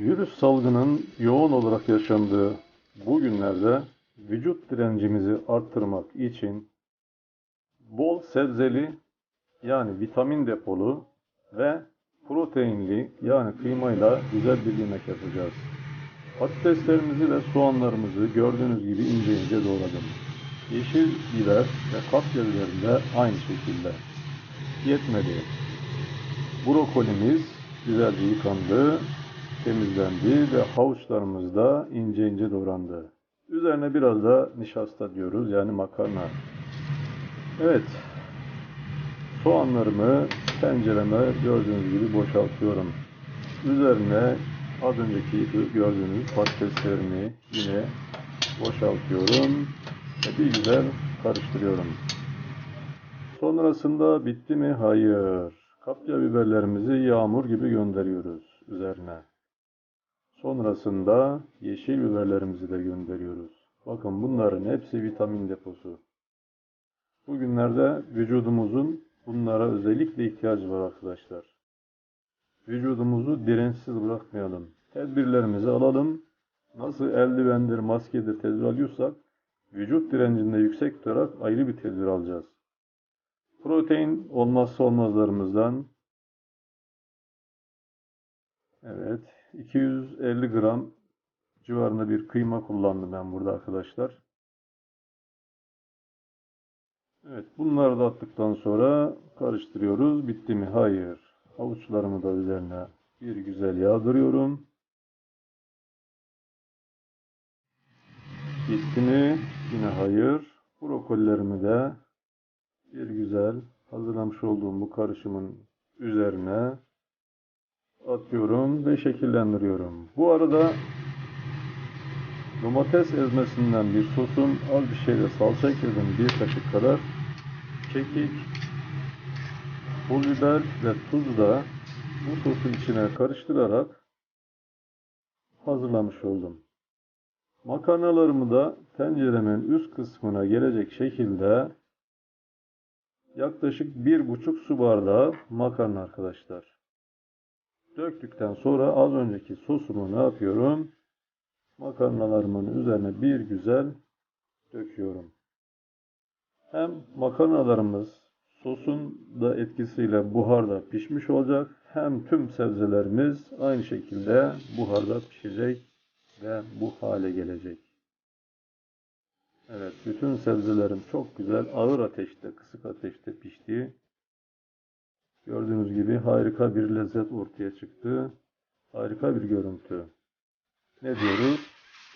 Virüs salgının yoğun olarak yaşandığı bu günlerde vücut direncimizi arttırmak için bol sebzeli yani vitamin depolu ve proteinli yani kıymayla güzel bir yemek yapacağız. Patateslerimizi ve soğanlarımızı gördüğünüz gibi ince ince doğradım. Yeşil biber ve kapya biberim de aynı şekilde. Yetmedi. Brokolimiz güzelce yıkandı, temizlendi ve havuçlarımız da ince ince doğrandı. Üzerine biraz da nişasta diyoruz yani makarna. Evet. Soğanlarımı tencereme gördüğünüz gibi boşaltıyorum. Üzerine az önceki gördüğünüz patateslerimi yine boşaltıyorum ve bir güzel karıştırıyorum. Sonrasında bitti mi? Hayır. Kapya biberlerimizi yağmur gibi gönderiyoruz üzerine. Sonrasında yeşil biberlerimizi de gönderiyoruz. Bakın bunların hepsi vitamin deposu. Bugünlerde vücudumuzun bunlara özellikle ihtiyacı var arkadaşlar. Vücudumuzu dirençsiz bırakmayalım. Tedbirlerimizi alalım. Nasıl eldivendir, maskedir tedbir alıyorsak vücut direncinde yüksek tutarak ayrı bir tedbir alacağız. Protein olmazsa olmazlarımızdan Evet 250 gram civarında bir kıyma kullandım ben burada arkadaşlar. Evet bunları da attıktan sonra karıştırıyoruz. Bitti mi? Hayır. Havuçlarımı da üzerine bir güzel yağdırıyorum. Bitti mi? Yine hayır. Brokollerimi de bir güzel hazırlamış olduğum bu karışımın üzerine atıyorum ve şekillendiriyorum. Bu arada domates ezmesinden bir sosun az bir şeyle salça ekledim bir kaşık kadar. Kekik, pul biber ve tuz da bu sosun içine karıştırarak hazırlamış oldum. Makarnalarımı da tenceremin üst kısmına gelecek şekilde yaklaşık bir buçuk su bardağı makarna arkadaşlar. Döktükten sonra az önceki sosumu ne yapıyorum? Makarnalarımın üzerine bir güzel döküyorum. Hem makarnalarımız sosun da etkisiyle buharda pişmiş olacak. Hem tüm sebzelerimiz aynı şekilde buharda pişecek ve bu hale gelecek. Evet, bütün sebzelerim çok güzel ağır ateşte, kısık ateşte pişti. Gördüğünüz gibi harika bir lezzet ortaya çıktı. Harika bir görüntü. Ne diyoruz?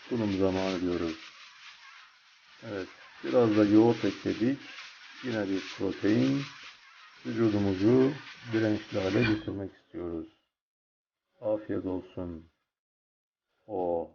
Sunum zamanı diyoruz. Evet, biraz da yoğurt ekledik. Yine bir protein. Vücudumuzu dirençli hale getirmek istiyoruz. Afiyet olsun. O